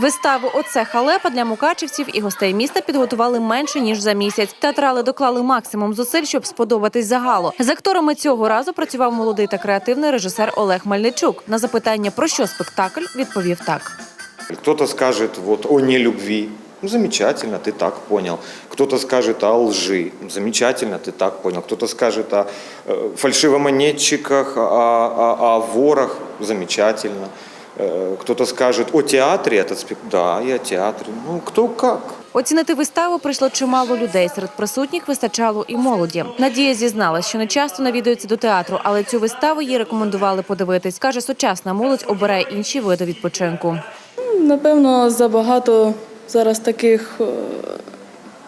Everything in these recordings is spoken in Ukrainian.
Виставу Оце халепа для мукачівців і гостей міста підготували менше ніж за місяць. Театрали доклали максимум зусиль, щоб сподобатись загалу. З акторами цього разу працював молодий та креативний режисер Олег Мельничук. На запитання про що спектакль відповів так. Кто-то скажет вот о нелюбви. Ну, замечательно, ты так понял. Кто-то скажет о лжи. Замечательно, ты так понял. Кто-то скажет о э, фальшивомонетчиках, о, о- о ворах. Замечательно. Кто-то скажет о театре. Этот спек... Да, и о театре. Ну, кто как. Оцінити виставу прийшло чимало людей. Серед присутніх вистачало і молоді. Надія зізналась, що не часто навідується до театру, але цю виставу їй рекомендували подивитись. каже, сучасна молодь обирає інші види відпочинку. Напевно, забагато зараз таких е,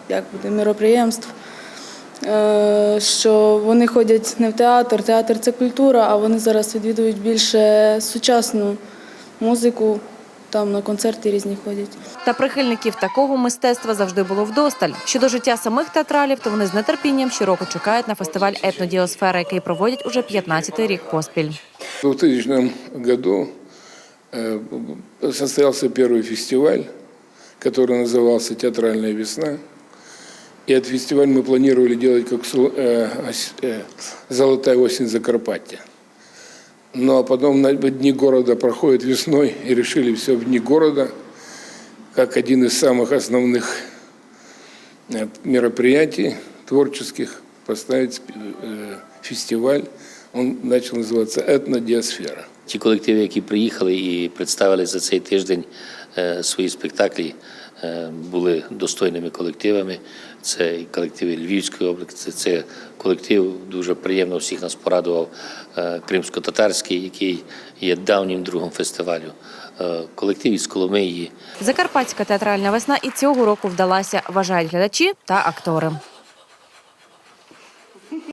як буде, міроприємств, е, що вони ходять не в театр, театр це культура, а вони зараз відвідують більше сучасну музику, там на концерти різні ходять. Та прихильників такого мистецтва завжди було вдосталь. Щодо життя самих театралів, то вони з нетерпінням щороку чекають на фестиваль етнодіосфера, який проводять уже 15-й рік поспіль. В 2000 году э, состоялся первый фестиваль, который назывался «Театральная весна». И этот фестиваль мы планировали делать как су- э, ос- э, «Золотая осень Закарпатья». Ну а потом дни города проходят весной и решили все в дни города, как один из самых основных э, мероприятий творческих поставить э, фестиваль. Он начал называться «Этнодиосфера». Ті колективи, які приїхали і представили за цей тиждень е, свої спектаклі, е, були достойними колективами. Це колективи Львівської області, це колектив дуже приємно всіх нас порадував е, кримсько-татарський, який є давнім другом фестивалю. Колектив із Коломиї, Закарпатська театральна весна і цього року вдалася, вважають глядачі та актори.